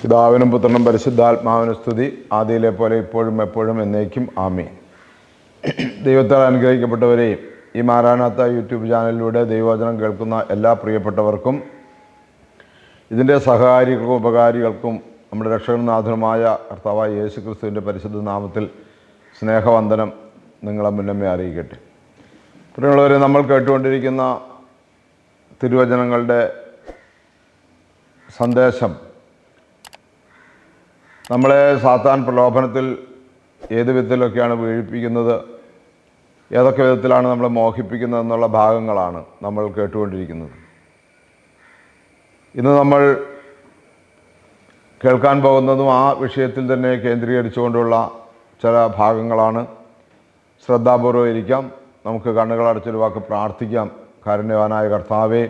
പിതാവിനും പുത്രനും പരിശുദ്ധാത്മാവിനും സ്തുതി. ആദിയിലെ പോലെ ഇപ്പോഴും എപ്പോഴും എന്നേക്കും ആമി ദൈവത്താൽ അനുഗ്രഹിക്കപ്പെട്ടവരെയും ഈ മാരാനാത്ത യൂട്യൂബ് ചാനലിലൂടെ ദൈവവചനം കേൾക്കുന്ന എല്ലാ പ്രിയപ്പെട്ടവർക്കും ഇതിന്റെ സഹകാരികൾക്കും ഉപകാരികൾക്കും നമ്മുടെ രക്ഷകനാഥനുമായ കർത്താവായ യേശു ക്രിസ്തുവിന്റെ പരിശുദ്ധ നാമത്തിൽ സ്നേഹവന്ദനം നിങ്ങളെ മുന്നമേ അറിയിക്കട്ടെ. പ്രിയമുള്ളവരെ നമ്മൾ കേട്ടുകൊണ്ടിരിക്കുന്ന തിരുവചനങ്ങളുടെ സന്ദേശം നമ്മളെ സാത്താൻ പ്രലോഭനത്തിൽ ഏത് വിധത്തിലൊക്കെയാണ് വീഴിപ്പിക്കുന്നത് ഏതൊക്കെ വിധത്തിലാണ് നമ്മളെ മോഹിപ്പിക്കുന്നത് എന്നുള്ള ഭാഗങ്ങളാണ് നമ്മൾ കേട്ടുകൊണ്ടിരിക്കുന്നത്. ഇന്ന് നമ്മൾ കേൾക്കാൻ പോകുന്നതും ആ വിഷയത്തിൽ തന്നെ കേന്ദ്രീകരിച്ചുകൊണ്ടുള്ള ചില ഭാഗങ്ങളാണ്. ശ്രദ്ധാപൂർവം ഇരിക്കാം നമുക്ക് കണ്ണുകളടച്ചൊരു വാക്ക് പ്രാർത്ഥിക്കാം. കാരുണ്യവാനായ കർത്താവെ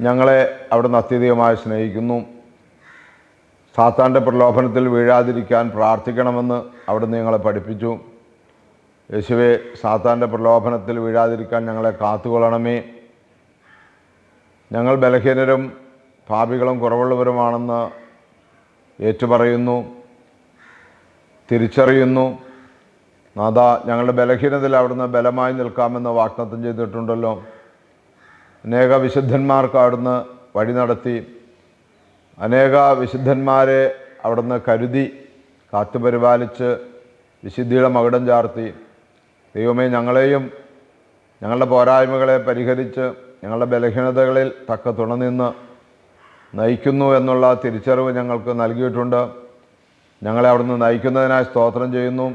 ഞങ്ങളെ അവിടുന്ന് അത്യധികമായി സ്നേഹിക്കുന്നു. സാത്താന്റെ പ്രലോഭനത്തിൽ വീഴാതിരിക്കാൻ പ്രാർത്ഥിക്കണമെന്ന് അവിടുന്ന് ഞങ്ങളെ പഠിപ്പിച്ചു. യേശുവെ സാത്താന്റെ പ്രലോഭനത്തിൽ വീഴാതിരിക്കാൻ ഞങ്ങളെ കാത്തുകൊള്ളണമേ. ഞങ്ങൾ ബലഹീനരും പാപികളും കുറവുള്ളവരുമാണെന്ന് ഏറ്റുപറയുന്നു തിരിച്ചറിയുന്നു. നാഥ ഞങ്ങളുടെ ബലഹീനതയിൽ അവിടുന്ന് ബലമായി നിൽക്കാമെന്ന് വാഗ്ദത്തം ചെയ്തിട്ടുണ്ടല്ലോ. അനേക വിശുദ്ധന്മാർക്ക് അവിടുന്ന് വഴി നടത്തി. അനേക വിശുദ്ധന്മാരെ അവിടുന്ന് കരുതി കാത്തുപരിപാലിച്ച് വിശുദ്ധിയുടെ മകുടം ചാർത്തി. ദൈവമേ ഞങ്ങളെയും ഞങ്ങളുടെ പോരായ്മകളെ പരിഹരിച്ച് ഞങ്ങളുടെ ബലഹീനതകളിൽ തക്ക തുണനിന്ന് നയിക്കുന്നു എന്നുള്ള തിരിച്ചറിവ് ഞങ്ങൾക്ക് നൽകിയിട്ടുണ്ട്. ഞങ്ങളെ അവിടുന്ന് നയിക്കുന്നതിനായി സ്തോത്രം ചെയ്യുന്നു.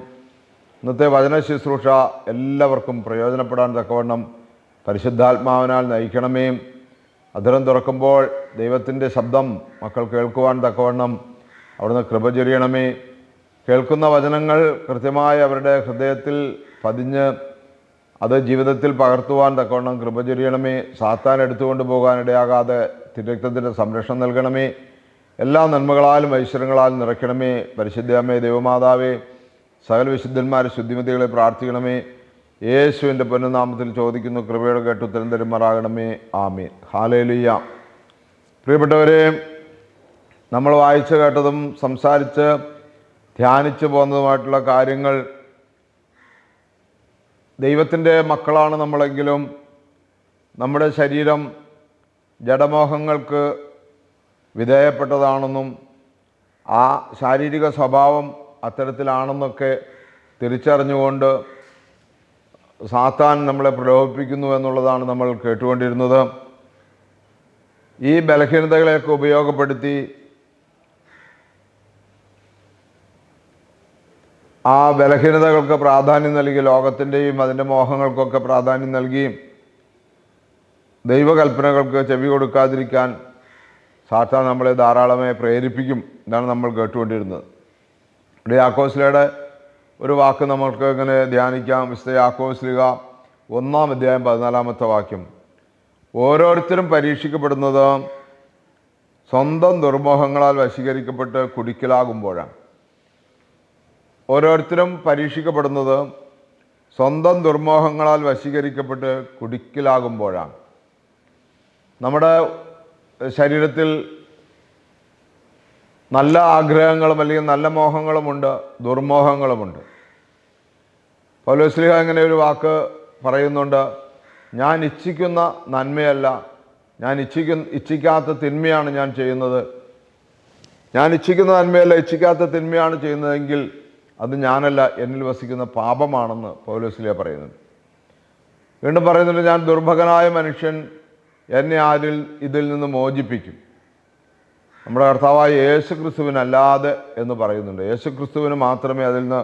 ഇന്നത്തെ വചന ശുശ്രൂഷ എല്ലാവർക്കും പ്രയോജനപ്പെടാൻ തക്കവണ്ണം പരിശുദ്ധാത്മാവിനാൽ നയിക്കണമേ അധരം തുറക്കുമ്പോൾ ദൈവത്തിന്റെ ശബ്ദം മക്കൾ കേൾക്കുവാൻ തക്കവണ്ണം അവിടുന്ന് കൃപ ചൊരിയണമേ. കേൾക്കുന്ന വചനങ്ങൾ കൃത്യമായി അവരുടെ ഹൃദയത്തിൽ പതിഞ്ഞ് അത് ജീവിതത്തിൽ പകർത്തുവാൻ തക്കവണ്ണം കൃപ ചൊരിയണമേ. സാത്താൻ എടുത്തുകൊണ്ട് പോകാനിടയാകാതെ തിരക്തത്തിന്റെ സംരക്ഷണം നൽകണമേ. എല്ലാ നന്മകളാലും ഐശ്വര്യങ്ങളാലും നിറയ്ക്കണമേ. പരിശുദ്ധമേ ദൈവമാതാവേ സകല വിശുദ്ധന്മാരെ ശുദ്ധിമതികളെ പ്രാർത്ഥിക്കണമേ. യേശുവിന്റെ പൊന്നുനാമത്തിൽ ചോദിക്കുന്നു കൃപയുടെ കേട്ട് ഉത്തരം തരുമാറാകണമേ ആമീൻ. ഹാലേലുയ്യ പ്രിയപ്പെട്ടവരെ നമ്മൾ വായിച്ചു കേട്ടതും സംസാരിച്ച് ധ്യാനിച്ചു പോകുന്നതുമായിട്ടുള്ള കാര്യങ്ങൾ ദൈവത്തിന്റെ മക്കളാണ് നമ്മളെങ്കിലും നമ്മുടെ ശരീരം ജഡമോഹങ്ങൾക്ക് വിധേയപ്പെട്ടതാണെന്നും ആ ശാരീരിക സ്വഭാവം അത്തരത്തിലാണെന്നൊക്കെ തിരിച്ചറിഞ്ഞുകൊണ്ട് സാത്താൻ നമ്മളെ പ്രലോഭിപ്പിക്കുന്നു എന്നുള്ളതാണ് നമ്മൾ കേട്ടുകൊണ്ടിരുന്നത്. ഈ ബലഹീനതകളെയൊക്കെ ഉപയോഗപ്പെടുത്തി ആ ബലഹീനതകൾക്ക് പ്രാധാന്യം നൽകി ലോകത്തിന്റെയും അതിന്റെ മോഹങ്ങൾക്കൊക്കെ പ്രാധാന്യം നൽകി ദൈവകൽപ്പനകൾക്ക് ചെവി കൊടുക്കാതിരിക്കാൻ സാത്താൻ നമ്മളെ ധാരാളമായി പ്രേരിപ്പിക്കും എന്നാണ് നമ്മൾ കേട്ടുകൊണ്ടിരുന്നത്. ഇവിടെ യാക്കോസ്ലയുടെ ഒരു വാക്ക് നമ്മൾക്ക് ഇങ്ങനെ ധ്യാനിക്കാം വിശുദ്ധ യാക്കോസ്ലിക ഒന്നാം അധ്യായം പതിനാലാമത്തെ വാക്യം. ഓരോരുത്തരും പരീക്ഷിക്കപ്പെടുന്നത് സ്വന്തം ദുർമോഹങ്ങളാൽ വശീകരിക്കപ്പെട്ട് കുടിക്കലാകുമ്പോഴാണ്. ഓരോരുത്തരും പരീക്ഷിക്കപ്പെടുന്നത് സ്വന്തം ദുർമോഹങ്ങളാൽ വശീകരിക്കപ്പെട്ട് കുടിക്കലാകുമ്പോഴാണ്. നമ്മുടെ ശരീരത്തിൽ നല്ല ആഗ്രഹങ്ങളും അല്ലെങ്കിൽ നല്ല മോഹങ്ങളുമുണ്ട് ദുർമോഹങ്ങളുമുണ്ട്. പൗലോസ്ലിഹ ഇങ്ങനെ ഒരു വാക്ക് പറയുന്നുണ്ട്. ഞാൻ ഇച്ഛിക്കുന്ന നന്മയല്ല. ഞാൻ ഇച്ഛിക്കുന്ന ഇച്ഛിക്കാത്ത തിന്മയാണ് ഞാൻ ചെയ്യുന്നത്. ഞാൻ ഇച്ഛിക്കുന്ന നന്മയല്ല ഇച്ഛിക്കാത്ത തിന്മയാണ് ചെയ്യുന്നതെങ്കിൽ അത് ഞാനല്ല. എന്നിൽ വസിക്കുന്ന പാപമാണെന്ന് പൗലോസ്ലിയ പറയുന്നുണ്ട്. വീണ്ടും പറയുന്നുണ്ട് ഞാൻ ദുർഭകനായ മനുഷ്യൻ എന്നെ ആരിൽ ഇതിൽ നിന്ന് മോചിപ്പിക്കും. നമ്മുടെ കർത്താവായ യേശു ക്രിസ്തുവിനല്ലാതെ എന്ന് പറയുന്നുണ്ട്. യേശു ക്രിസ്തുവിന് മാത്രമേ അതിൽ നിന്ന്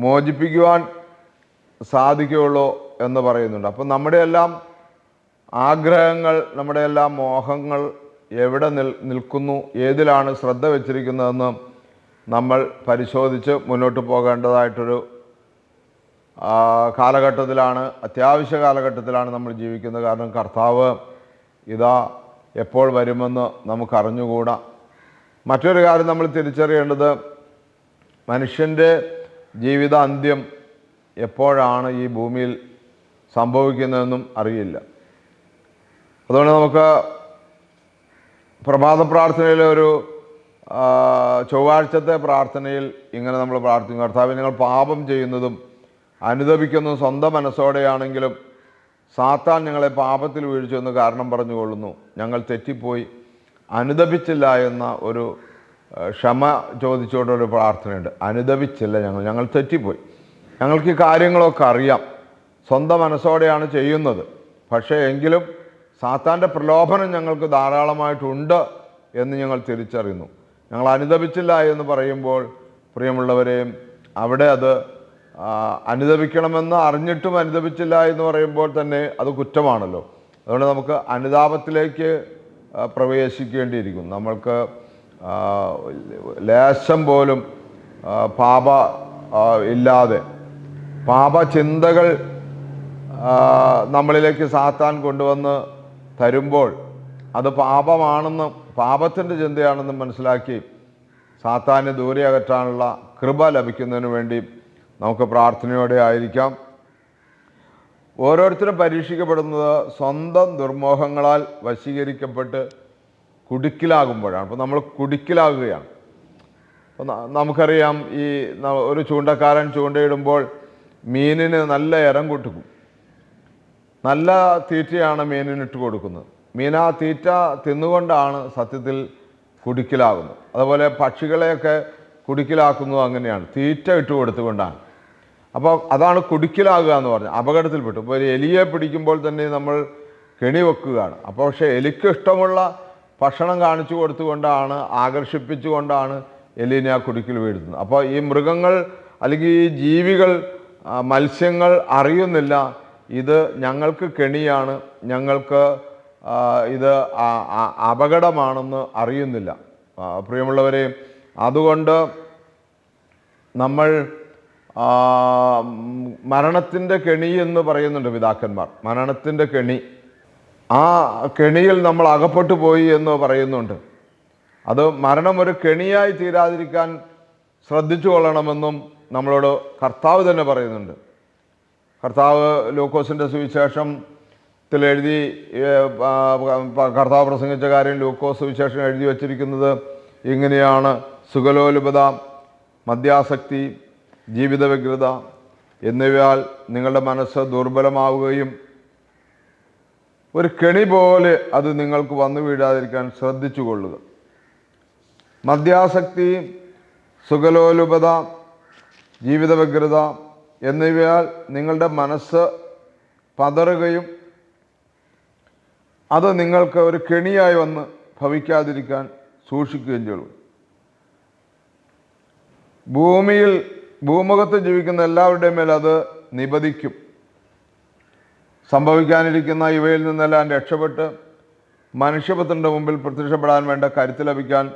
മോചിപ്പിക്കുവാൻ സാധിക്കുകയുള്ളൂ എന്ന് പറയുന്നുണ്ട്. അപ്പം നമ്മുടെ എല്ലാം ആഗ്രഹങ്ങൾ നമ്മുടെ എല്ലാം മോഹങ്ങൾ എവിടെ നിൽ നിൽക്കുന്നു ഏതിലാണ് ശ്രദ്ധ വച്ചിരിക്കുന്നതെന്ന് നമ്മൾ പരിശോധിച്ച് മുന്നോട്ട് പോകേണ്ടതായിട്ടൊരു കാലഘട്ടത്തിലാണ് അത്യാവശ്യ കാലഘട്ടത്തിലാണ് നമ്മൾ ജീവിക്കുന്നത്. കാരണം കർത്താവ് ഇതാ എപ്പോൾ വരുമെന്ന് നമുക്കറിഞ്ഞുകൂടാ. മറ്റൊരു കാര്യം നമ്മൾ തിരിച്ചറിയേണ്ടത് മനുഷ്യന്റെ ജീവിത അന്ത്യം എപ്പോഴാണ് ഈ ഭൂമിയിൽ സംഭവിക്കുന്നതെന്നും അറിയില്ല. അതുകൊണ്ട് നമുക്ക് പ്രഭാത പ്രാർത്ഥനയിലെ ഒരു ചൊവ്വാഴ്ചത്തെ പ്രാർത്ഥനയിൽ ഇങ്ങനെ നമ്മൾ പ്രാർത്ഥിക്കും കർത്താവ് നിങ്ങൾ പാപം ചെയ്യുന്നതും അനുദപിക്കുന്നതും സ്വന്തം മനസ്സോടെയാണെങ്കിലും സാത്താൻ ഞങ്ങളെ പാപത്തിൽ വീഴ്ചയെന്ന് കാരണം പറഞ്ഞുകൊള്ളുന്നു. ഞങ്ങൾ തെറ്റിപ്പോയി അനുദപിച്ചില്ല എന്ന ഒരു ക്ഷമ ചോദിച്ചുകൊണ്ടൊരു പ്രാർത്ഥനയുണ്ട്. അനുദപിച്ചില്ല ഞങ്ങൾ ഞങ്ങൾ തെറ്റിപ്പോയി. ഞങ്ങൾക്ക് ഈ കാര്യങ്ങളൊക്കെ അറിയാം. സ്വന്തം മനസ്സോടെയാണ് ചെയ്യുന്നത്. പക്ഷേ എങ്കിലും സാത്താന്റെ പ്രലോഭനം ഞങ്ങൾക്ക് ധാരാളമായിട്ടുണ്ട് എന്ന് ഞങ്ങൾ തിരിച്ചറിയുന്നു. ഞങ്ങൾ അനുദപിച്ചില്ല എന്ന് പറയുമ്പോൾ പ്രിയമുള്ളവരെയും അവിടെ അത് അനുദപിക്കണമെന്ന് അറിഞ്ഞിട്ടും അനുദപിച്ചില്ല എന്ന് പറയുമ്പോൾ തന്നെ അത് കുറ്റമാണല്ലോ. അതുകൊണ്ട് നമുക്ക് അനുതാപത്തിലേക്ക് പ്രവേശിക്കേണ്ടിയിരിക്കുന്നു. പ്രവേശിക്കേണ്ടിയിരിക്കും നമ്മൾക്ക് ലേശം പോലും പാപ ഇല്ലാതെ പാപചിന്തകൾ നമ്മളിലേക്ക് സാത്താൻ കൊണ്ടുവന്ന് തരുമ്പോൾ അത് പാപമാണെന്നും പാപത്തിന്റെ ചിന്തയാണെന്നും മനസ്സിലാക്കി സാത്താനെ ദൂരെ അകറ്റാനുള്ള കൃപ ലഭിക്കുന്നതിന് വേണ്ടി നമുക്ക് പ്രാർത്ഥനയോടെ ആയിരിക്കാം. ഓരോരുത്തരും പരീക്ഷിക്കപ്പെടുന്നത് സ്വന്തം ദുർമോഹങ്ങളാൽ വശീകരിക്കപ്പെട്ട് കുടുക്കിലാകുമ്പോഴാണ്. അപ്പോൾ നമ്മൾ കുടുക്കിലാകുകയാണ്. അപ്പോൾ നമുക്കറിയാം ഈ ഒരു ചൂണ്ടക്കാരൻ ചൂണ്ടയിടുമ്പോൾ മീനിന് നല്ല ഇരം കൊടുക്കും നല്ല തീറ്റയാണ് മീനിന് ഇട്ട് കൊടുക്കുന്നത്. മീൻ ആ തീറ്റ തിന്നുകൊണ്ടാണ് സത്യത്തിൽ കുടുക്കിലാകുന്നത്. അതുപോലെ പക്ഷികളെയൊക്കെ കുടുക്കിലാക്കുന്നത് അങ്ങനെയാണ്. തീറ്റ ഇട്ട് കൊടുത്തുകൊണ്ടാണ്. അപ്പോൾ അതാണ് കുടുക്കിലാകുക എന്ന് പറഞ്ഞാൽ അപകടത്തിൽപ്പെട്ടു. ഇപ്പോൾ ഒരു എലിയെ പിടിക്കുമ്പോൾ തന്നെ നമ്മൾ കെണി വെക്കുകയാണ്. അപ്പോൾ പക്ഷേ എലിക്ക് ഇഷ്ടമുള്ള ഭക്ഷണം കാണിച്ചു കൊടുത്തുകൊണ്ടാണ് ആകർഷിപ്പിച്ചുകൊണ്ടാണ് എലിനെ ആ കുടുക്കിൽ വീഴുന്നത്. അപ്പോൾ ഈ മൃഗങ്ങൾ അല്ലെങ്കിൽ ഈ ജീവികൾ മത്സ്യങ്ങൾ അറിയുന്നില്ല. ഇത് ഞങ്ങൾക്ക് കെണിയാണ്. ഞങ്ങൾക്ക് ഇത് അപകടമാണെന്ന് അറിയുന്നില്ല. പ്രിയമുള്ളവരെ അതുകൊണ്ട് നമ്മൾ മരണത്തിന്റെ കെണി എന്ന് പറയുന്നുണ്ട് പിതാക്കന്മാർ. മരണത്തിന്റെ കെണി. ആ കെണിയിൽ നമ്മൾ അകപ്പെട്ടു പോയി എന്ന് പറയുന്നുണ്ട്. അത് മരണം ഒരു കെണിയായി തീരാതിരിക്കാൻ ശ്രദ്ധിച്ചു കൊള്ളണമെന്നും നമ്മളോട് കർത്താവ് തന്നെ പറയുന്നുണ്ട്. കർത്താവ് ലൂക്കോസിന്റെ സുവിശേഷം എഴുതി കർത്താവ് പ്രസംഗിച്ച കാര്യം ലൂക്കോസ് സുവിശേഷം എഴുതി വച്ചിരിക്കുന്നത് ഇങ്ങനെയാണ്. സുഖലോലുപത മദ്യാസക്തി ജീവിത വ്യഗ്രത എന്നിവയാൽ നിങ്ങളുടെ മനസ്സ് ദുർബലമാവുകയും ഒരു കെണി പോലെ അത് നിങ്ങൾക്ക് വന്നു വീഴാതിരിക്കാൻ ശ്രദ്ധിച്ചു കൊള്ളുക. മദ്യാസക്തി സുഖലോലുപത ജീവിതവ്യഗ്രത എന്നിവയാൽ നിങ്ങളുടെ മനസ്സ് പതറുകയും അത് നിങ്ങൾക്ക് ഒരു കെണിയായി വന്ന് ഭവിക്കാതിരിക്കാൻ സൂക്ഷിക്കുകയും ചെയ്യുള്ളൂ ഭൂമിയിൽ ഭൂമുഖത്ത് ജീവിക്കുന്ന എല്ലാവരുടെയും മേൽ അത് നിപതിക്കും സംഭവിക്കാനിരിക്കുന്ന ഇവയിൽ നിന്നെല്ലാം രക്ഷപ്പെട്ട് മനുഷ്യപത്തിന്റെ മുമ്പിൽ പ്രത്യക്ഷപ്പെടാൻ വേണ്ട കരുത്ത് ലഭിക്കാൻ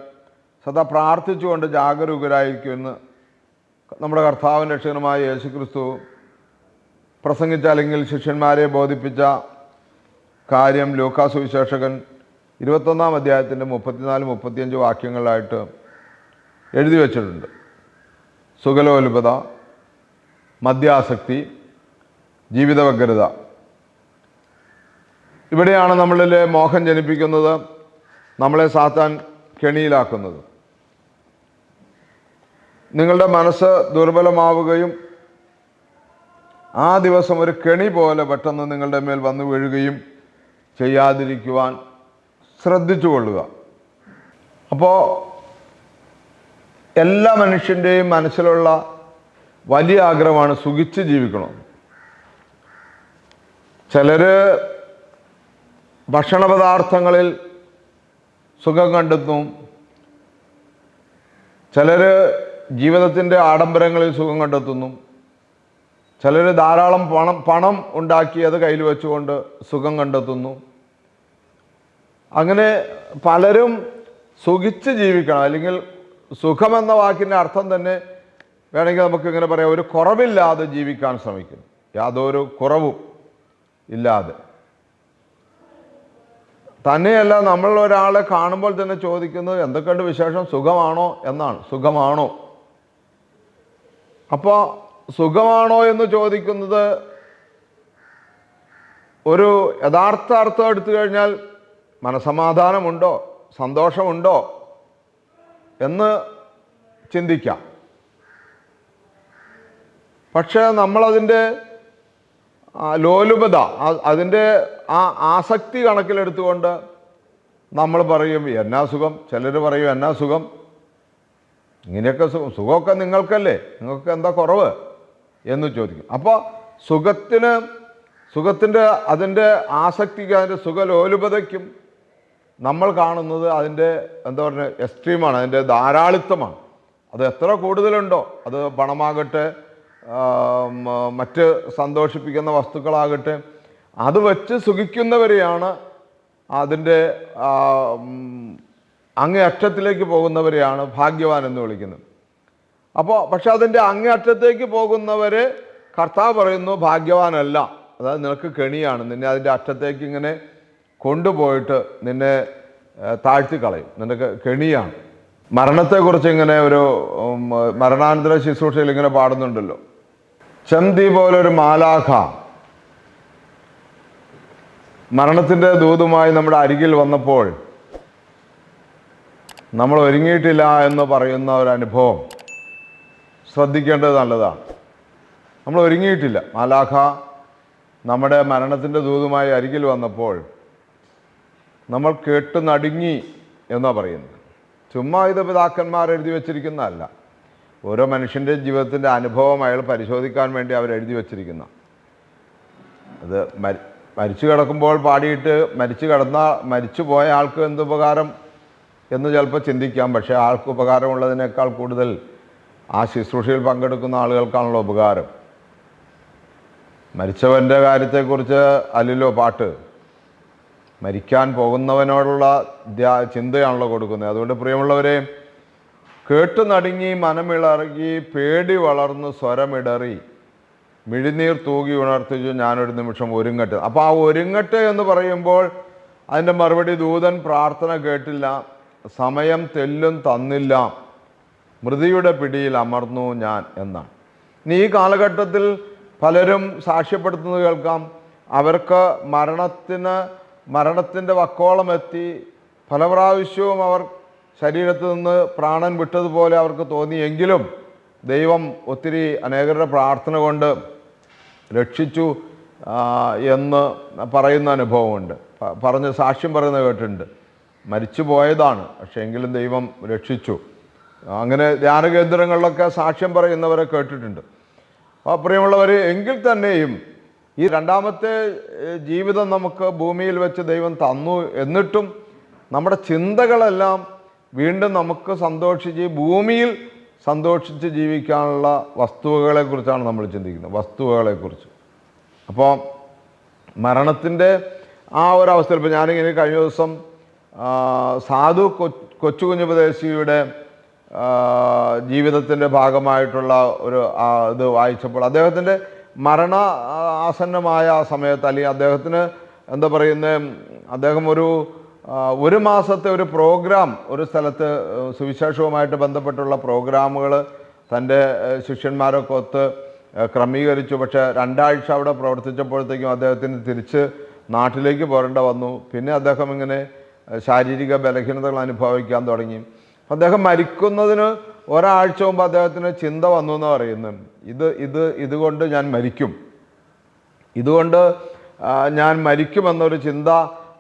സദാ പ്രാർത്ഥിച്ചുകൊണ്ട് ജാഗരൂകരായിരിക്കുമെന്ന് നമ്മുടെ കർത്താവിൻ രക്ഷകനുമായ യേശു ക്രിസ്തു പ്രസംഗിച്ച അല്ലെങ്കിൽ ശിഷ്യന്മാരെ ബോധിപ്പിച്ച കാര്യം ലൂക്കാ സുവിശേഷകൻ ഇരുപത്തൊന്നാം അധ്യായത്തിന്റെ മുപ്പത്തിനാല് മുപ്പത്തിയഞ്ച് വാക്യങ്ങളായിട്ട് എഴുതി വച്ചിട്ടുണ്ട്. സുഖലോലുപത മദ്യാസക്തി ജീവിതവഗ്രത. ഇവിടെയാണ് നമ്മളിൽ മോഹം ജനിപ്പിക്കുന്നത് നമ്മളെ സാത്താൻ കെണിയിലാക്കുന്നത്. നിങ്ങളുടെ മനസ്സ് ദുർബലമാവുകയും ആ ദിവസം ഒരു കെണി പോലെ പെട്ടെന്ന് നിങ്ങളുടെ മേൽ വന്നു വീഴുകയും ചെയ്യാതിരിക്കുവാൻ ശ്രദ്ധിച്ചു കൊള്ളുക. അപ്പോൾ എല്ലാ മനുഷ്യന്റെയും മനസ്സിലുള്ള വലിയ ആഗ്രഹമാണ് സുഖിച്ച് ജീവിക്കണം. ചിലർ ഭക്ഷണ പദാർത്ഥങ്ങളിൽ സുഖം കണ്ടെത്തും. ചിലർ ജീവിതത്തിന്റെ ആഡംബരങ്ങളിൽ സുഖം കണ്ടെത്തുന്നു. ചിലർ ധാരാളം പണം പണം ഉണ്ടാക്കി അത് കയ്യിൽ വെച്ചുകൊണ്ട് സുഖം കണ്ടെത്തുന്നു. അങ്ങനെ പലരും സുഖിച്ച് ജീവിക്കണം. അല്ലെങ്കിൽ സുഖമെന്ന വാക്കിന്റെ അർത്ഥം തന്നെ വേണമെങ്കിൽ നമുക്ക് ഇങ്ങനെ പറയാം. ഒരു കുറവില്ലാതെ ജീവിക്കാൻ ശ്രമിക്കുന്നു. യാതൊരു കുറവും ഇല്ലാതെ. തന്നെയല്ല നമ്മൾ ഒരാളെ കാണുമ്പോൾ തന്നെ ചോദിക്കുന്നത് എന്തൊക്കെയുണ്ട് വിശേഷം? സുഖമാണോ? എന്നാണ്. സുഖമാണോ? അപ്പോൾ സുഖമാണോ എന്ന് ചോദിക്കുന്നത് ഒരു യഥാർത്ഥ അർത്ഥം എടുത്തു കഴിഞ്ഞാൽ മനസമാധാനമുണ്ടോ? സന്തോഷമുണ്ടോ? എന്ന് ചിന്തിക്കാം. പക്ഷേ നമ്മളതിന്റെ ലോലുപത അതിന്റെ ആ ആസക്തി കണക്കിലെടുത്തുകൊണ്ട് നമ്മൾ പറയും എന്നാ സുഖം? ചിലർ പറയും എന്നാ സുഖം? ഇങ്ങനെയൊക്കെ സുഖം സുഖമൊക്കെ നിങ്ങൾക്കല്ലേ? നിങ്ങൾക്ക് എന്താ കുറവ്? എന്ന് ചോദിക്കും. അപ്പോൾ സുഖത്തിന് സുഖത്തിന്റെ അതിന്റെ ആസക്തിക്ക് അതിന്റെ സുഖലോലുപതയ്ക്കും നമ്മൾ കാണുന്നത് അതിന്റെ എന്താ പറയുക എക്സ്ട്രീമാണ്. അതിന്റെ ധാരാളിത്തമാണ് അത് എത്ര കൂടുതലുണ്ടോ? അത് പണമാകട്ടെ മറ്റ് സന്തോഷിപ്പിക്കുന്ന വസ്തുക്കളാകട്ടെ അത് വച്ച് സുഖിക്കുന്നവരെയാണ് അതിന്റെ ആ, ഉം, അങ്ങേയറ്റത്തിലേക്ക് പോകുന്നവരെയാണ് ഭാഗ്യവാൻ എന്ന് വിളിക്കുന്നത്. അപ്പോൾ പക്ഷെ അതിന്റെ അങ്ങേയറ്റത്തേക്ക് പോകുന്നവർ കർത്താവ് പറയുന്നു ഭാഗ്യവാനല്ല. അതായത് നിനക്ക് കെണിയാണ്. നിന്നെ അതിന്റെ അറ്റത്തേക്ക് ഇങ്ങനെ കൊണ്ടുപോയിട്ട് നിന്നെ താഴ്ത്തി കളയും നിനക്ക് കെണിയാണ്. മരണത്തെക്കുറിച്ച് ഇങ്ങനെ ഒരു മരണാനന്തര ശുശ്രൂഷയിൽ ഇങ്ങനെ പാടുന്നുണ്ടല്ലോ. ചന്തി പോലൊരു മാലാഖ. മരണത്തിന്റെ ദൂതുമായി നമ്മുടെ അരികിൽ വന്നപ്പോൾ നമ്മൾ ഒരുങ്ങിയിട്ടില്ല എന്ന് പറയുന്ന ഒരു അനുഭവം. ശ്രദ്ധിക്കേണ്ടത് നല്ലതാണ്. നമ്മൾ ഒരുങ്ങിയിട്ടില്ല. മാലാഖ നമ്മുടെ മരണത്തിന്റെ ദൂതുമായി അരികിൽ വന്നപ്പോൾ നമ്മൾ കേട്ട് നടുങ്ങി എന്നാ പറയുന്നത്. ചുമ്മാ ഇത് പിതാക്കന്മാർ എഴുതി വച്ചിരിക്കുന്നതല്ല ഓരോ മനുഷ്യന്റെ ജീവിതത്തിന്റെ അനുഭവം അയാൾ പരിശോധിക്കാൻ വേണ്ടി അവർ വച്ചിരിക്കുന്ന. അത് മരി മരിച്ചു കിടക്കുമ്പോൾ പാടിയിട്ട് മരിച്ചു കിടന്ന മരിച്ചു പോയ ആൾക്ക് എന്ത് ഉപകാരം? എന്ന് ചിലപ്പോൾ ചിന്തിക്കാം. പക്ഷേ ആൾക്ക് ഉപകാരമുള്ളതിനേക്കാൾ കൂടുതൽ ആ ശുശ്രൂഷയിൽ പങ്കെടുക്കുന്ന ആളുകൾക്കാണല്ലോ ഉപകാരം. മരിച്ചവന്റെ കാര്യത്തെക്കുറിച്ച് അല്ലല്ലോ പാട്ട്. മരിക്കാൻ പോകുന്നവനോടുള്ള ചിന്തയാണല്ലോ കൊടുക്കുന്നത്. അതുകൊണ്ട് പ്രിയമുള്ളവരെ കേട്ടു നടുങ്ങി മനമിളകി പേടി വളർന്ന് സ്വരമിടറി മിഴിനീർ തൂകി ഉണർത്തിച്ചു ഞാനൊരു നിമിഷം ഒരുങ്ങട്ടെ. അപ്പോൾ ആ ഒരുങ്ങട്ടെ എന്ന് പറയുമ്പോൾ അതിന്റെ മറുപടി ദൂതൻ പ്രാർത്ഥന കേട്ടില്ല. സമയം തെല്ലും തന്നില്ല. മൃതിയുടെ പിടിയിൽ അമർന്നു ഞാൻ എന്നാണ്. ഇനി ഈ കാലഘട്ടത്തിൽ പലരും സാക്ഷ്യപ്പെടുത്തുന്നത് കേൾക്കാം. അവർക്ക് മരണത്തിന് മരണത്തിന്റെ വക്കോളം എത്തി. പല പ്രാവശ്യവും അവർ ശരീരത്തിൽ നിന്ന് പ്രാണൻ വിട്ടതുപോലെ അവർക്ക് തോന്നിയെങ്കിലും ദൈവം ഒത്തിരി അനേകരുടെ പ്രാർത്ഥന കൊണ്ട് രക്ഷിച്ചു എന്ന് പറയുന്ന അനുഭവമുണ്ട്. പറഞ്ഞ് സാക്ഷ്യം പറയുന്നത് കേട്ടിട്ടുണ്ട്. മരിച്ചു പോയതാണ് പക്ഷേ എങ്കിലും ദൈവം രക്ഷിച്ചു. അങ്ങനെ ധ്യാനകേന്ദ്രങ്ങളിലൊക്കെ സാക്ഷ്യം പറയുന്നവരെ കേട്ടിട്ടുണ്ട്. അപ്പോൾ പ്രിയമുള്ളവർ എങ്കിൽ തന്നെയും ഈ രണ്ടാമത്തെ ജീവിതം നമുക്ക് ഭൂമിയിൽ വെച്ച് ദൈവം തന്നു എന്നിട്ടും നമ്മുടെ ചിന്തകളെല്ലാം വീണ്ടും നമുക്ക് സന്തോഷിച്ച് ഭൂമിയിൽ സന്തോഷിച്ച് ജീവിക്കാനുള്ള വസ്തുവകളെക്കുറിച്ചാണ് നമ്മൾ ചിന്തിക്കുന്നത്. വസ്തുവകളെക്കുറിച്ച്. അപ്പോൾ മരണത്തിന്റെ ആ ഒരു അവസ്ഥയിൽ ഇപ്പോൾ ഞാനിങ്ങനെ കഴിഞ്ഞ ദിവസം സാധു കൊച്ചു കുഞ്ഞുപദേശിയുടെ ജീവിതത്തിന്റെ ഭാഗമായിട്ടുള്ള ഒരു ഇത് വായിച്ചപ്പോൾ അദ്ദേഹത്തിന്റെ മരണ ആസന്നമായ സമയത്ത് അല്ലെങ്കിൽ അദ്ദേഹത്തിന് എന്താ പറയുന്നത് അദ്ദേഹം ഒരു ഒരു മാസത്തെ ഒരു പ്രോഗ്രാം ഒരു സ്ഥലത്ത് സുവിശേഷവുമായിട്ട് ബന്ധപ്പെട്ടുള്ള പ്രോഗ്രാമുകൾ തന്റെ ശിഷ്യന്മാരൊക്കെ ഒത്ത് ക്രമീകരിച്ചു. പക്ഷേ രണ്ടാഴ്ച അവിടെ പ്രവർത്തിച്ചപ്പോഴത്തേക്കും അദ്ദേഹത്തിന് തിരിച്ച് നാട്ടിലേക്ക് പോരേണ്ട വന്നു. പിന്നെ അദ്ദേഹം ഇങ്ങനെ ശാരീരിക ബലഹീനതകൾ അനുഭവിക്കാൻ തുടങ്ങി. അദ്ദേഹം മരിക്കുന്നതിന് ഒരാഴ്ച മുമ്പ് അദ്ദേഹത്തിന് ചിന്ത വന്നു എന്ന് പറയുന്നു. ഇത് ഇത് ഇതുകൊണ്ട് ഞാൻ മരിക്കും. ഇതുകൊണ്ട് ഞാൻ മരിക്കുമെന്നൊരു ചിന്ത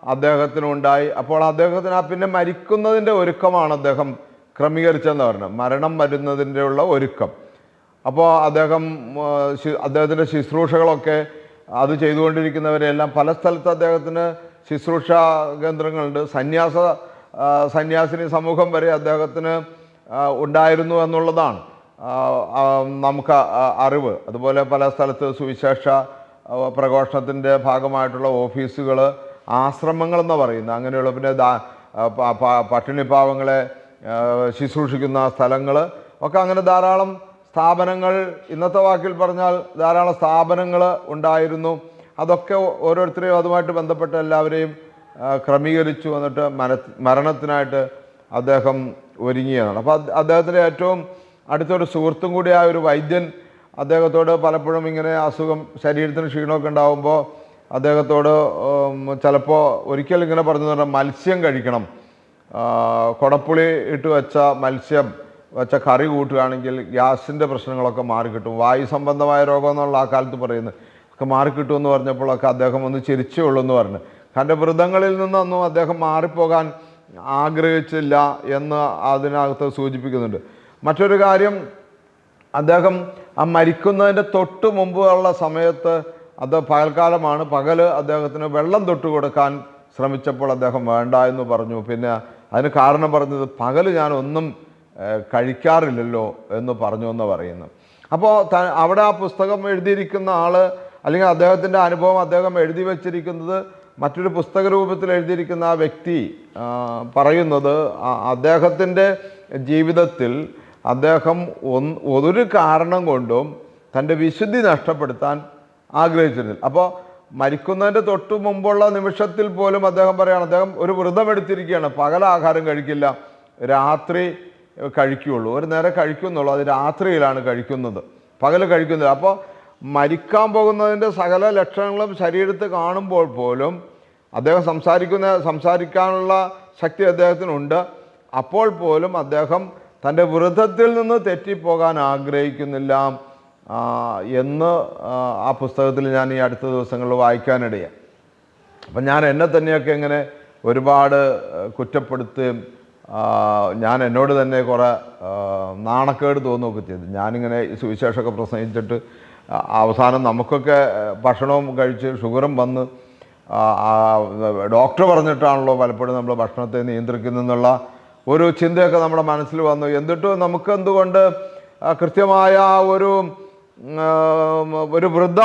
അദ്ദേഹത്തിനുണ്ടായി അപ്പോൾ അദ്ദേഹത്തിന് ആ പിന്നെ മരിക്കുന്നതിന്റെ ഒരുക്കമാണ് അദ്ദേഹം ക്രമീകരിച്ചതെന്ന് പറഞ്ഞു. മരണം വരുന്നതിന്റെ ഉള്ള ഒരുക്കം. അപ്പോൾ അദ്ദേഹം അദ്ദേഹത്തിന്റെ ശുശ്രൂഷകളൊക്കെ അത് ചെയ്തുകൊണ്ടിരിക്കുന്നവരെല്ലാം പല സ്ഥലത്ത് അദ്ദേഹത്തിന് ശുശ്രൂഷ കേന്ദ്രങ്ങളുണ്ട്. സന്യാസ സന്യാസിനി സമൂഹം വരെ അദ്ദേഹത്തിന് ഉണ്ടായിരുന്നു എന്നുള്ളതാണ് നമുക്ക് അറിവ്. അതുപോലെ പല സ്ഥലത്ത് സുവിശേഷ പ്രഘോഷണത്തിന്റെ ഭാഗമായിട്ടുള്ള ഓഫീസുകൾ ആശ്രമങ്ങൾ എന്ന് പറയുന്നത്. അങ്ങനെയുള്ള പിന്നെ ദാ ആ, പ- പ- പട്ടിണി പാവങ്ങളെ ആ, ശുശ്രൂഷിക്കുന്ന സ്ഥലങ്ങൾ ഒക്കെ അങ്ങനെ ധാരാളം സ്ഥാപനങ്ങൾ ഇന്നത്തെ വാക്കിൽ പറഞ്ഞാൽ ധാരാളം സ്ഥാപനങ്ങൾ ഉണ്ടായിരുന്നു. അതൊക്കെ ഓരോരുത്തരെയും അതുമായിട്ട് ബന്ധപ്പെട്ട എല്ലാവരെയും ക്രമീകരിച്ചു വന്നിട്ട് മര മരണത്തിനായിട്ട് അദ്ദേഹം ഒരുങ്ങിയതാണ് അപ്പോൾ അദ്ദേഹത്തിന്റെ ഏറ്റവും അടുത്തൊരു സുഹൃത്തും കൂടിയായ ഒരു വൈദ്യൻ അദ്ദേഹത്തോട് പലപ്പോഴും ഇങ്ങനെ അസുഖം ശരീരത്തിന് ക്ഷീണമൊക്കെ ഉണ്ടാകുമ്പോൾ അദ്ദേഹത്തോട് ചിലപ്പോൾ ഒരിക്കൽ ഇങ്ങനെ പറഞ്ഞു പറഞ്ഞാൽ മത്സ്യം കഴിക്കണം. കുടപ്പുളി ഇട്ട് വെച്ച മത്സ്യം വെച്ച കറി കൂട്ടുകയാണെങ്കിൽ ഗ്യാസിന്റെ പ്രശ്നങ്ങളൊക്കെ മാറിക്കിട്ടും. വായു സംബന്ധമായ രോഗം എന്നുള്ള ആ കാലത്ത് പറയുന്നത്. ഒക്കെ മാറിക്കിട്ടുമെന്ന് പറഞ്ഞപ്പോഴൊക്കെ അദ്ദേഹം ഒന്ന് ചിരിച്ചേ ഉള്ളൂ എന്ന് പറഞ്ഞു. തന്റെ വ്രതങ്ങളിൽ നിന്നൊന്നും അദ്ദേഹം മാറിപ്പോകാൻ ആഗ്രഹിച്ചില്ല എന്ന് അതിനകത്ത് സൂചിപ്പിക്കുന്നുണ്ട്. മറ്റൊരു കാര്യം അദ്ദേഹം ആ മരിക്കുന്നതിന്റെ തൊട്ട് മുമ്പുള്ള സമയത്ത് അത് പകൽക്കാലമാണ്. പകൽ അദ്ദേഹത്തിന് വെള്ളം തൊട്ട് കൊടുക്കാൻ ശ്രമിച്ചപ്പോൾ അദ്ദേഹം വേണ്ട എന്ന് പറഞ്ഞു. പിന്നെ അതിന് കാരണം പറഞ്ഞത് പകൽ ഞാൻ ഒന്നും കഴിക്കാറില്ലല്ലോ എന്ന് പറഞ്ഞു എന്ന് പറയുന്നു. അപ്പോൾ അവിടെ ആ പുസ്തകം എഴുതിയിരിക്കുന്ന ആൾ അല്ലെങ്കിൽ അദ്ദേഹത്തിന്റെ അനുഭവം അദ്ദേഹം എഴുതി വച്ചിരിക്കുന്നത് മറ്റൊരു പുസ്തക രൂപത്തിൽ എഴുതിയിരിക്കുന്ന ആ വ്യക്തി പറയുന്നത് അദ്ദേഹത്തിന്റെ ജീവിതത്തിൽ അദ്ദേഹം ഒരു കാരണം കൊണ്ടും തന്റെ വിശുദ്ധി നഷ്ടപ്പെടുത്താൻ ആഗ്രഹിച്ചിരുന്നില്ല. അപ്പോൾ മരിക്കുന്നതിന്റെ തൊട്ടു മുമ്പുള്ള നിമിഷത്തിൽ പോലും അദ്ദേഹം പറയുകയാണ് അദ്ദേഹം ഒരു വ്രതം എടുത്തിരിക്കുകയാണ്. പകൽ ആഹാരം കഴിക്കില്ല. രാത്രി കഴിക്കുകയുള്ളൂ. ഒരു നേരം കഴിക്കുന്നുള്ളൂ. അത് രാത്രിയിലാണ് കഴിക്കുന്നത്. പകൽ കഴിക്കുന്നില്ല. അപ്പോൾ മരിക്കാൻ പോകുന്നതിന്റെ സകല ലക്ഷണങ്ങളും ശരീരത്ത് കാണുമ്പോൾ പോലും അദ്ദേഹം സംസാരിക്കുന്ന സംസാരിക്കാനുള്ള ശക്തി അദ്ദേഹത്തിനുണ്ട്. അപ്പോൾ പോലും അദ്ദേഹം തന്റെ വ്രതത്തിൽ നിന്ന് തെറ്റിപ്പോകാൻ ആഗ്രഹിക്കുന്നില്ല എന്ന് ആ, പുസ്തകത്തിൽ ഞാൻ ഈ അടുത്ത ദിവസങ്ങളിൽ വായിക്കാനിടയാണ് അപ്പം ഞാൻ എന്നെ തന്നെയൊക്കെ ഇങ്ങനെ ഒരുപാട് കുറ്റപ്പെടുത്തുകയും ഞാൻ എന്നോട് തന്നെ കുറേ നാണക്കേട് തോന്നുകയൊക്കെ ചെയ്തു. ഞാനിങ്ങനെ സുവിശേഷമൊക്കെ പ്രസംഗിച്ചിട്ട് അവസാനം നമുക്കൊക്കെ ഭക്ഷണവും കഴിച്ച് ഷുഗറും വന്ന് ഡോക്ടർ പറഞ്ഞിട്ടാണല്ലോ പലപ്പോഴും നമ്മൾ ഭക്ഷണത്തെ നിയന്ത്രിക്കുന്നെന്നുള്ള ഒരു ചിന്തയൊക്കെ നമ്മുടെ മനസ്സിൽ വന്നു. എന്നിട്ടും നമുക്ക് എന്തുകൊണ്ട് കൃത്യമായ ഒരു ഒരു വൃദ്ധ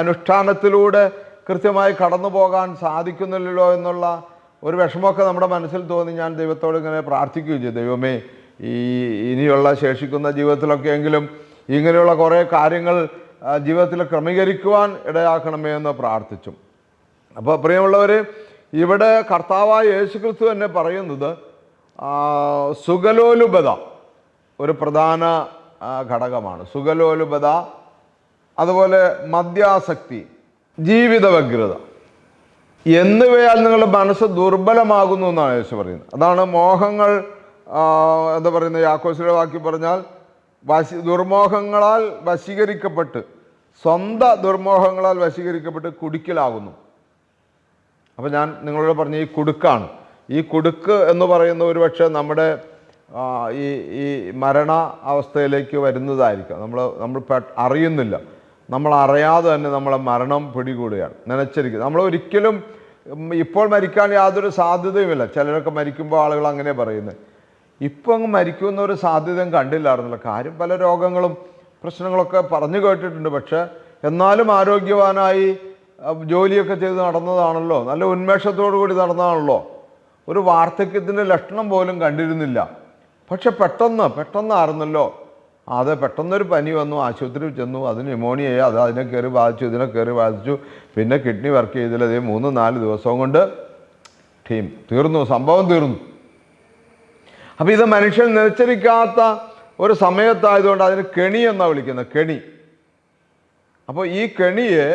അനുഷ്ഠാനത്തിലൂടെ കൃത്യമായി കടന്നു പോകാൻ സാധിക്കുന്നില്ലല്ലോ എന്നുള്ള ഒരു വിഷമമൊക്കെ നമ്മുടെ മനസ്സിൽ തോന്നി. ഞാൻ ദൈവത്തോട് ഇങ്ങനെ പ്രാർത്ഥിക്കുകയും ചെയ്തു. ദൈവമേ ഈ ഇനിയുള്ള ശേഷിക്കുന്ന ജീവിതത്തിലൊക്കെ എങ്കിലും ഇങ്ങനെയുള്ള കുറേ കാര്യങ്ങൾ ജീവിതത്തിൽ ക്രമീകരിക്കുവാൻ ഇടയാക്കണമേ എന്ന് പ്രാർത്ഥിച്ചു. അപ്പോൾ പ്രിയമുള്ളവർ ഇവിടെ കർത്താവായ യേശു ക്രിസ്തു തന്നെ പറയുന്നത് സുഗലോലുപത ഒരു പ്രധാന ഘടകമാണ്. സുഗലോലുപത അതുപോലെ മദ്യാസക്തി ജീവിത വ്യഗ്രത എന്നിവയാൽ നിങ്ങളുടെ മനസ്സ് ദുർബലമാകുന്നു എന്നാണ് യേശു പറയുന്നത്. അതാണ് മോഹങ്ങൾ എന്താ പറയുന്നത്? യാക്കോശിയുടെ വാക്കി പറഞ്ഞാൽ വശി ദുർമോഹങ്ങളാൽ വശീകരിക്കപ്പെട്ട് സ്വന്തം ദുർമോഹങ്ങളാൽ വശീകരിക്കപ്പെട്ട് കുടുക്കിലാകുന്നു. അപ്പോൾ ഞാൻ നിങ്ങളോട് പറഞ്ഞ ഈ കുടുക്കാണ്. ഈ കുടുക്ക് എന്ന് പറയുന്ന ഒരു പക്ഷേ നമ്മുടെ ഈ ഈ മരണ അവസ്ഥയിലേക്ക് വരുന്നതായിരിക്കാം. നമ്മൾ നമ്മൾ അറിയുന്നില്ല. നമ്മൾ അറിയാതെ തന്നെ നമ്മളെ മരണം പിടികൂടുകയാണ്. നനച്ചിരിക്കുക. നമ്മൾ ഒരിക്കലും ഇപ്പോൾ മരിക്കാൻ യാതൊരു സാധ്യതയുമില്ല. ചിലരൊക്കെ മരിക്കുമ്പോൾ ആളുകൾ അങ്ങനെ പറയുന്നത്. ഇപ്പം അങ്ങ് മരിക്കുന്ന ഒരു സാധ്യതയും കണ്ടില്ലായിരുന്നല്ലോ. കാര്യം പല രോഗങ്ങളും പ്രശ്നങ്ങളൊക്കെ പറഞ്ഞു കേട്ടിട്ടുണ്ട്. പക്ഷേ എന്നാലും ആരോഗ്യവാനായി ജോലിയൊക്കെ ചെയ്ത് നടന്നതാണല്ലോ. നല്ല ഉന്മേഷത്തോടു കൂടി നടന്നതാണല്ലോ. ഒരു വാർദ്ധക്യത്തിന്റെ ലക്ഷണം പോലും കണ്ടിരുന്നില്ല. പക്ഷെ പെട്ടെന്ന് പെട്ടെന്ന് പെട്ടെന്നായിരുന്നല്ലോ. അതെ പെട്ടെന്നൊരു പനി വന്നു ആശുപത്രിയിൽ ചെന്നു അത് ന്യൂമോണിയായി അത് അതിനെ കയറി ബാധിച്ചു ഇതിനെ കയറി ബാധിച്ചു. പിന്നെ കിഡ്നി വർക്ക് ചെയ്തില്ല അതേ മൂന്ന് നാല് ദിവസം കൊണ്ട് ടീം തീർന്നു സംഭവം തീർന്നു. അപ്പോൾ ഇത് മനുഷ്യൻ നിലച്ചരിക്കാത്ത ഒരു സമയത്തായതുകൊണ്ട് അതിന് കെണി എന്നാണ് വിളിക്കുന്നത് കെണി. അപ്പോൾ ഈ കെണിയെ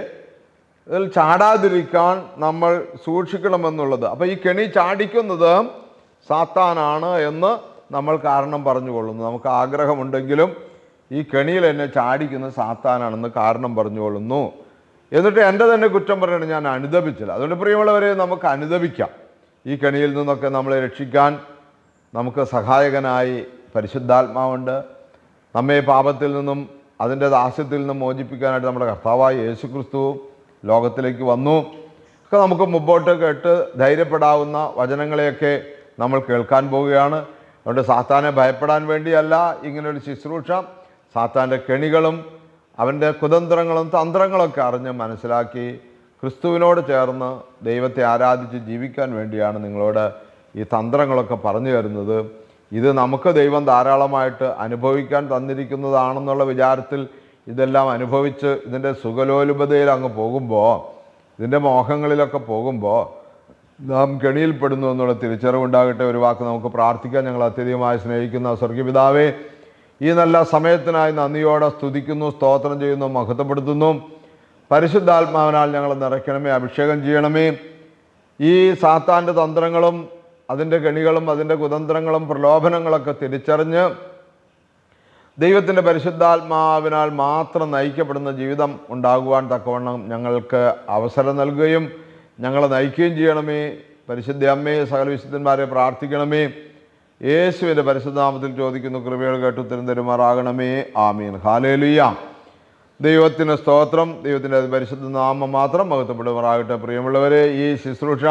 ഇതിൽ ചാടാതിരിക്കാൻ നമ്മൾ സൂക്ഷിക്കണമെന്നുള്ളത്. അപ്പോൾ ഈ കെണി ചാടിക്കുന്നത് സാത്താനാണ് എന്ന് നമ്മൾ കാരണം പറഞ്ഞുകൊള്ളുന്നു. നമുക്ക് ആഗ്രഹമുണ്ടെങ്കിലും ഈ കെണിയിൽ എന്നെ ചാടിക്കുന്നത് സാത്താനാണെന്ന് കാരണം പറഞ്ഞുകൊള്ളുന്നു. എന്നിട്ട് എന്റെ തന്നെ കുറ്റം പറയണം ഞാൻ അനുദപിച്ചില്ല. അതുകൊണ്ട് പ്രിയമുള്ളവരെ നമുക്ക് അനുദപിക്കാം. ഈ കെണിയിൽ നിന്നൊക്കെ നമ്മളെ രക്ഷിക്കാൻ നമുക്ക് സഹായകനായി പരിശുദ്ധാത്മാവുണ്ട്. നമ്മെ പാപത്തിൽ നിന്നും അതിന്റെ ദാസ്യത്തിൽ നിന്നും മോചിപ്പിക്കാനായിട്ട് നമ്മുടെ കർത്താവായ യേശു ക്രിസ്തു ലോകത്തിലേക്ക് വന്നു. ഒക്കെ നമുക്ക് മുമ്പോട്ട് കേട്ട് ധൈര്യപ്പെടാവുന്ന വചനങ്ങളെയൊക്കെ നമ്മൾ കേൾക്കാൻ പോവുകയാണ്. അതുകൊണ്ട് സാത്താനെ ഭയപ്പെടാൻ വേണ്ടിയല്ല ഇങ്ങനൊരു ശുശ്രൂഷ. സാത്താന്റെ കെണികളും അവന്റെ കുതന്ത്രങ്ങളും തന്ത്രങ്ങളൊക്കെ അറിഞ്ഞ് മനസ്സിലാക്കി ക്രിസ്തുവിനോട് ചേർന്ന് ദൈവത്തെ ആരാധിച്ച് ജീവിക്കാൻ വേണ്ടിയാണ് നിങ്ങളോട് ഈ തന്ത്രങ്ങളൊക്കെ പറഞ്ഞു തരുന്നത്. ഇത് നമുക്ക് ദൈവം ധാരാളമായിട്ട് അനുഭവിക്കാൻ തന്നിരിക്കുന്നതാണെന്നുള്ള വിചാരത്തിൽ ഇതെല്ലാം അനുഭവിച്ച് ഇതിന്റെ സുഖലോലുപതയിൽ അങ്ങ് പോകുമ്പോൾ ഇതിന്റെ മോഹങ്ങളിലൊക്കെ പോകുമ്പോൾ നാം കെണിയിൽപ്പെടുന്നു എന്നുള്ള തിരിച്ചറിവുണ്ടാകട്ടെ. ഒരു വാക്ക് നമുക്ക് പ്രാർത്ഥിക്കാൻ ഞങ്ങൾ അത്യധികമായി സ്നേഹിക്കുന്ന സ്വർഗപിതാവേ ഈ നല്ല സമയത്തിനായി നന്ദിയോടെ സ്തുതിക്കുന്നു സ്തോത്രം ചെയ്യുന്നു മഹത്വപ്പെടുത്തുന്നു. പരിശുദ്ധാത്മാവിനാൽ ഞങ്ങൾ നിറയ്ക്കണമേ അഭിഷേകം ചെയ്യണമേ. ഈ സാത്താന്റെ തന്ത്രങ്ങളും അതിന്റെ കെണികളും അതിന്റെ കുതന്ത്രങ്ങളും പ്രലോഭനങ്ങളൊക്കെ തിരിച്ചറിഞ്ഞ് ദൈവത്തിന്റെ പരിശുദ്ധാത്മാവിനാൽ മാത്രം നയിക്കപ്പെടുന്ന ജീവിതം ഉണ്ടാകുവാൻ തക്കവണ്ണം ഞങ്ങൾക്ക് അവസരം നൽകുകയും ഞങ്ങളെ നയിക്കുകയും ചെയ്യണമേ. പരിശുദ്ധ അമ്മയെ സകല വിശുദ്ധന്മാരെ പ്രാർത്ഥിക്കണമേ. യേശുവിന്റെ പരിശുദ്ധാമത്തിൽ ചോദിക്കുന്നു കൃപകൾ കേട്ട് തരും തരുമാറാകണമേ ആമീൻ. ഹാലേലുയാം ദൈവത്തിന് സ്തോത്രം ദൈവത്തിന്റെ പരിശുദ്ധ നാമം മാത്രം മഹത്വപ്പെടുമാറാകട്ടെ. പ്രിയമുള്ളവരെ ഈ ശുശ്രൂഷ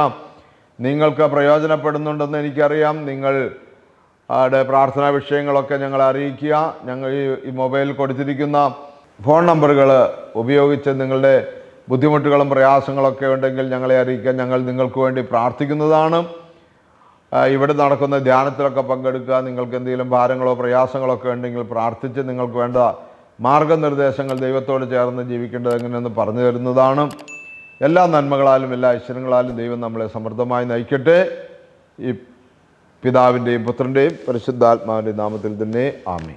നിങ്ങൾക്ക് പ്രയോജനപ്പെടുന്നുണ്ടെന്ന് എനിക്കറിയാം. നിങ്ങൾ പ്രാർത്ഥനാ വിഷയങ്ങളൊക്കെ ഞങ്ങളെ അറിയിക്കുക. ഞങ്ങൾ ഈ മൊബൈൽ കൊടുത്തിരിക്കുന്ന ഫോൺ നമ്പറുകൾ ഉപയോഗിച്ച് നിങ്ങളുടെ ബുദ്ധിമുട്ടുകളും പ്രയാസങ്ങളൊക്കെ ഉണ്ടെങ്കിൽ ഞങ്ങളെ അറിയിക്കാൻ ഞങ്ങൾ നിങ്ങൾക്ക് വേണ്ടി പ്രാർത്ഥിക്കുന്നതാണ്. ഇവിടെ നടക്കുന്ന ധ്യാനത്തിലൊക്കെ പങ്കെടുക്കുക. നിങ്ങൾക്ക് എന്തെങ്കിലും ഭാരങ്ങളോ പ്രയാസങ്ങളോ ഒക്കെ ഉണ്ടെങ്കിൽ പ്രാർത്ഥിച്ച് നിങ്ങൾക്ക് വേണ്ട മാർഗനിർദ്ദേശങ്ങൾ ദൈവത്തോട് ചേർന്ന് ജീവിക്കേണ്ടത് എങ്ങനെയെന്ന് പറഞ്ഞു തരുന്നതാണ്. എല്ലാ നന്മകളാലും എല്ലാ ഐശ്വര്യങ്ങളാലും ദൈവം നമ്മളെ സമൃദ്ധമായി നയിക്കട്ടെ. ഈ പിതാവിന്റെയും പുത്രന്റെയും പരിശുദ്ധാത്മാവിന്റെയും നാമത്തിൽ തന്നെ ആമേ